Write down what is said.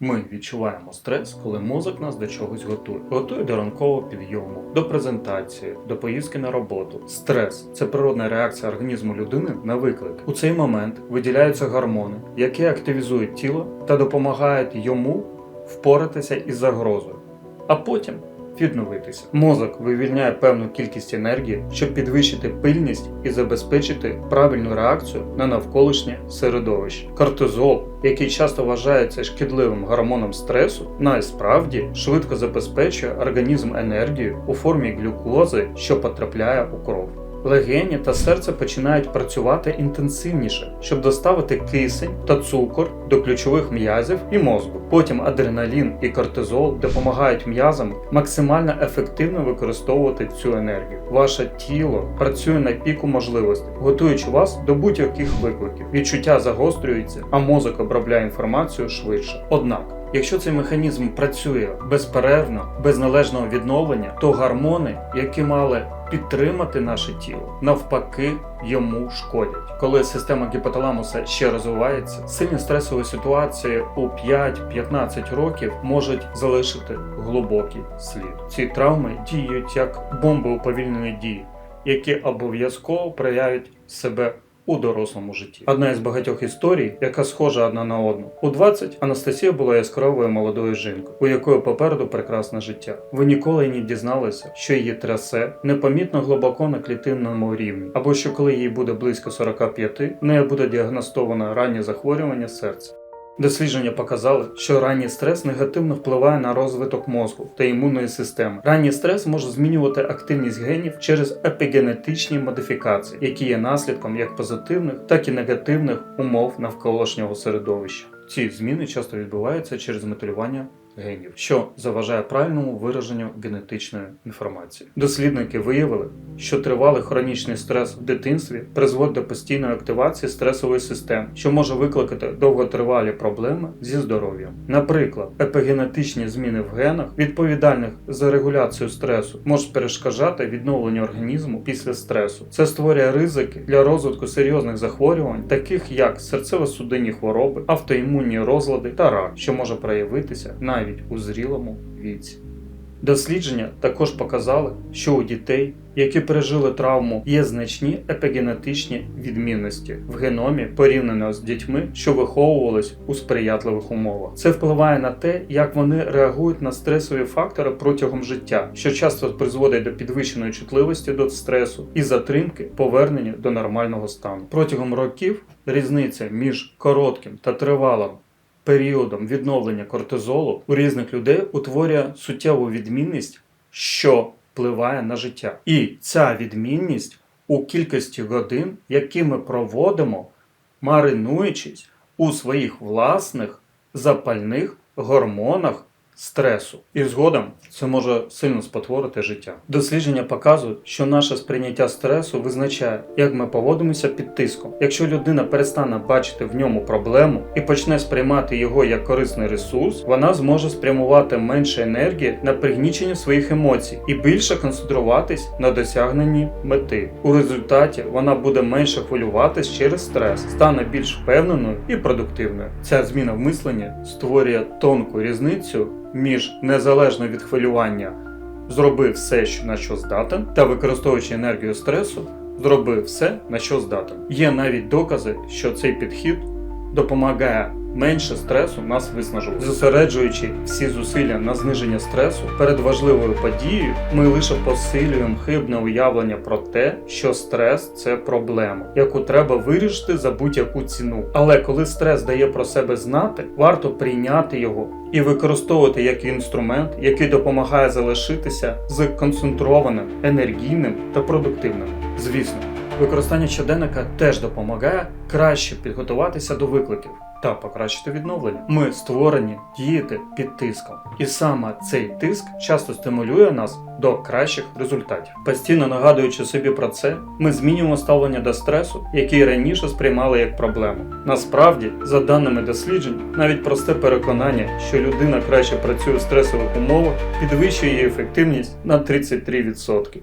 Ми відчуваємо стрес, коли мозок нас до чогось готує. Готує до ранкового підйому, до презентації, до поїздки на роботу. Стрес це природна реакція організму людини на виклик. У цей момент виділяються гормони, які активізують тіло та допомагають йому впоратися із загрозою, а потім відновитися. Мозок вивільняє певну кількість енергії, щоб підвищити пильність і забезпечити правильну реакцію на навколишнє середовище. Кортизол, який часто вважається шкідливим гормоном стресу, насправді швидко забезпечує організм енергією у формі глюкози, що потрапляє у кров. Легені та серце починають працювати інтенсивніше, щоб доставити кисень та цукор до ключових м'язів і мозку. Потім адреналін і кортизол допомагають м'язам максимально ефективно використовувати цю енергію. Ваше тіло працює на піку можливостей, готуючи вас до будь-яких викликів. Відчуття загострюються, а мозок обробляє інформацію швидше. Однак. Якщо цей механізм працює безперервно, без належного відновлення, то гормони, які мали підтримати наше тіло, навпаки, йому шкодять. Коли система гіпоталамуса ще розвивається, сильні стресові ситуації у 5-15 років можуть залишити глибокий слід. Ці травми діють як бомби уповільненої дії, які обов'язково проявлять себе у дорослому житті. Одна із багатьох історій, яка схожа одна на одну. У 20 Анастасія була яскравою молодою жінкою, у якої попереду прекрасне життя. Ви ніколи не дізналися, що її трасе непомітно глибоко на клітинному рівні, або що коли їй буде близько 45, в неї буде діагностовано раннє захворювання серця. Дослідження показали, що ранній стрес негативно впливає на розвиток мозку та імунної системи. Ранній стрес може змінювати активність генів через епігенетичні модифікації, які є наслідком як позитивних, так і негативних умов навколишнього середовища. Ці зміни часто відбуваються через металювання генів, що заважає правильному вираженню генетичної інформації. Дослідники виявили, що тривалий хронічний стрес в дитинстві призводить до постійної активації стресової системи, що може викликати довготривалі проблеми зі здоров'ям. Наприклад, епігенетичні зміни в генах, відповідальних за регуляцію стресу, можуть перешкоджати відновленню організму після стресу. Це створює ризики для розвитку серйозних захворювань, таких як серцево-судинні хвороби, автоімунні розлади та рак, що може проявитися навіть у зрілому віці. Дослідження також показали, що у дітей, які пережили травму, є значні епігенетичні відмінності в геномі порівняно з дітьми, що виховувались у сприятливих умовах. Це впливає на те, як вони реагують на стресові фактори протягом життя, що часто призводить до підвищеної чутливості до стресу і затримки повернення до нормального стану. Протягом років різниця між коротким та тривалим періодом відновлення кортизолу у різних людей утворює суттєву відмінність, що впливає на життя. І ця відмінність у кількості годин, які ми проводимо, маринуючись у своїх власних запальних гормонах стресу. І згодом це може сильно спотворити життя. Дослідження показують, що наше сприйняття стресу визначає, як ми поводимося під тиском. Якщо людина перестане бачити в ньому проблему і почне сприймати його як корисний ресурс, вона зможе спрямувати менше енергії на пригнічення своїх емоцій і більше концентруватись на досягненні мети. У результаті вона буде менше хвилюватись через стрес, стане більш впевненою і продуктивною. Ця зміна в мисленні створює тонку різницю між незалежно від хвилювання зроби все, на що здатен, та використовуючи енергію стресу, зроби все, на що здатен. Є навіть докази, що цей підхід допомагає менше стресу нас виснажувати. Зосереджуючи всі зусилля на зниження стресу перед важливою подією, ми лише посилюємо хибне уявлення про те, що стрес це проблема, яку треба вирішити за будь-яку ціну. Але коли стрес дає про себе знати, варто прийняти його і використовувати як інструмент, який допомагає залишитися з концентрованим, енергійним та продуктивним. Звісно, використання щоденника теж допомагає краще підготуватися до викликів та покращити відновлення. Ми створені діяти під тиском, і саме цей тиск часто стимулює нас до кращих результатів. Постійно нагадуючи собі про це, ми змінюємо ставлення до стресу, який раніше сприймали як проблему. Насправді, за даними досліджень, навіть просте переконання, що людина краще працює в стресових умовах, підвищує її ефективність на 33%.